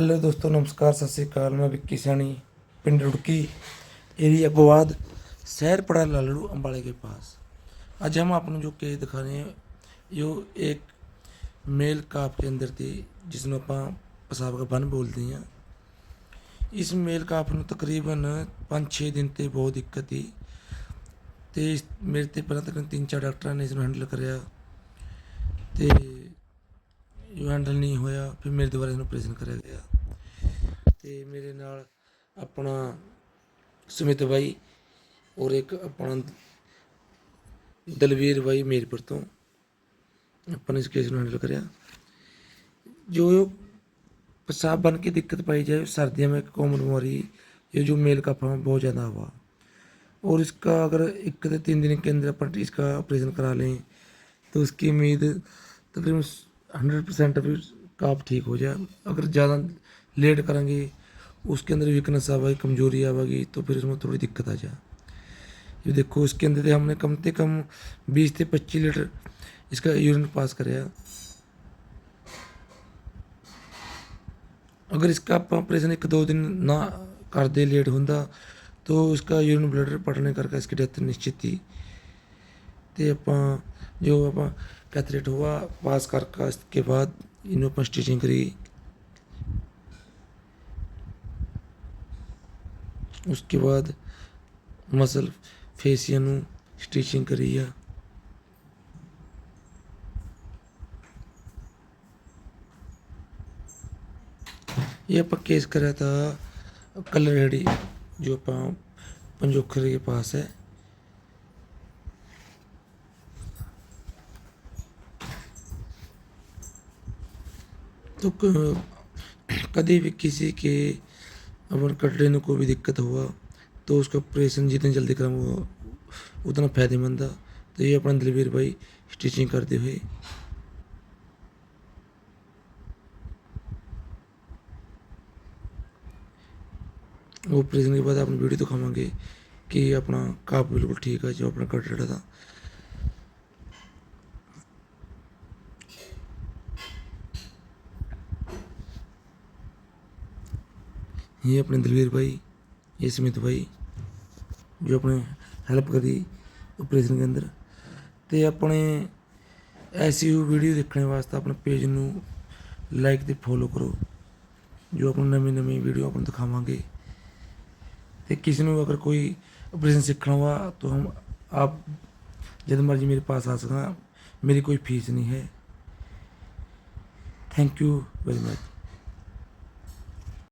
Hello दोस्तों नमस्कार सत श्रीकाल मैं विक्की सैनी पिंड रुड़की एरिया गोवाद शहर पड़ा लालड़ू अम्बाड़े के पास आज हम आपको जो केस दिखा रहे हैं यो एक मेल काप के अंदर थी जिसमें ਆਪਾਂ ਪਸਾਬ ਦਾ ਬੰਨ ਬੋਲਦੇ ਹਾਂ ਇਸ ਮੇਲ ਕਾਪ ਨੂੰ ਤਕਰੀਬਨ 5-6 ਦਿਨ ਤੇ ਬਹੁਤ ਦਿੱਕਤ ਸੀ ਤੇ ਇਸ- ਮੇਰੇ ਤੇ ਪਹਿਲਾਂ ਤੱਕ ਤਿੰਨ ਚਾਰ ਡਾਕਟਰਾਂ ਨੇ ਇਸ ਨੂੰ ਹੈਂਡਲ ਕਰਿਆ ਤੇ ਇਹ ਹੈਂਡਲ ਨਹੀਂ ਹੋਇਆ ਫਿਰ ਮੇਰੇ ਦੁਆਰਾ ਇਹਨੂੰ ਆਪਰੇਸ਼ਨ ਕਰਿਆ ਗਿਆ ਤੇ ਮੇਰੇ ਨਾਲ ਆਪਣਾ ਸੁਮਿਤ ਬਾਈ ਔਰ ਇੱਕ ਆਪਣਾ ਦਲਵੀਰ ਬਾਈ ਮੇਰਪੁਰ ਤੋਂ ਆਪਾਂ ਨੇ ਇਸ ਕੇਸ ਨੂੰ ਹੈਂਡਲ ਕਰਿਆ जो पेशाब बन की दिक्कत पाई जाए सर्दियों में एक कॉमन बीमारी ये जो मेल का फॉर्म बहुत ज़्यादा हुआ और इसका अगर एक से तीन दिन के अंदर अपन इसका ऑपरेशन करा लें तो उसकी उम्मीद तकरीबन हंड्रेड परसेंट अभी टॉप ठीक हो जाए। अगर ज़्यादा लेट करेंगे, उसके अंदर वीकनेस आवेगी कमज़ोरी आवेगी तो फिर उसमें थोड़ी दिक्कत आ जाए। ये देखो, इसके अंदर तो हमने कम से कम बीस से पच्चीस लीटर इसका यूरिन पास कराया अगर इसका ऑपरेशन एक दो दिन ना कर दे लेट हों तो उसका यूरिन ब्लडर पटने करके इसकी डेथ निश्चित थी। ਤੇ ਆਪਾਂ ਜੋ ਆਪਾਂ ਕੈਥਰੇਟ हुआ पास करके इसके बाद ਇਹਨੂੰ ਆਪਾਂ ਸਟਿਚਿੰਗ ਕਰੀ उसके बाद ਮਸਲ ਫੇਸੀਆ ਨੂੰ ਸਟਿਚਿੰਗ ਕਰੀ ਆ ये ਆਪਾਂ केस करा था कलर रेडी जो ਆਪਾਂ पंजोखरे के पास है तो क- कभी भी किसी के अपन कटरे में कोई भी दिक्कत हुआ तो उसका ऑपरेशन जितनी जल्दी करा वो उतना फायदेमंद है तो ये अपना दिलवीर भाई स्टिचिंग करते हुए ऑपरेशन के बाद अपनी वीडियो दिखावांगे कि अपना काप बिल्कुल ठीक है जो अपना कट रहा था ये अपने दलवीर भाई ये सुमित भाई जो अपने हेल्प करी ऑपरेशन के अंदर ਤੇ ਆਪਣੇ ਐਸੀ ਵੀਡੀਓ ਦੇਖਣ ਵਾਸਤੇ ਆਪਣੇ ਪੇਜ ਨੂੰ ਲਾਈਕ ਤੇ ਫੋਲੋ ਕਰੋ ਜੋ ਆਪਾਂ ਨਵੀਂ ਨਵੀਂ ਵੀਡੀਓ ਆਪਾਂ ਨੂੰ ਦਿਖਾਵਾਂਗੇ ਤੇ किसी ਨੂੰ अगर कोई ऑपरेशन सीखना हुआ तो हम आप जब मर्जी मेरे पास आ सकना मेरी कोई फीस नहीं है थैंक यू वेरी मच